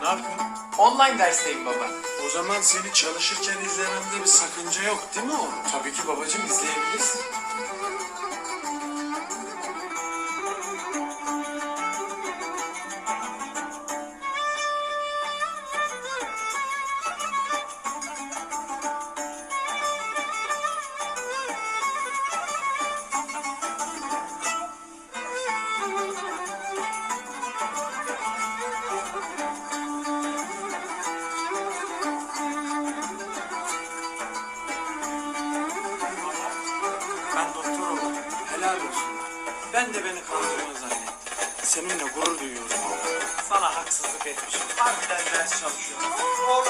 Ne yapıyorsun? Online dersteyim baba. O zaman seni çalışırken izlememde bir sakınca yok değil mi oğlum? Tabii ki babacığım izleyebilirsin. Oldum. Helal olsun. Ben de beni kandırma zannettim. Seninle gurur duyuyorum oğlum. Sana haksızlık etmişim. Harbiden ders çalışıyorum. Orada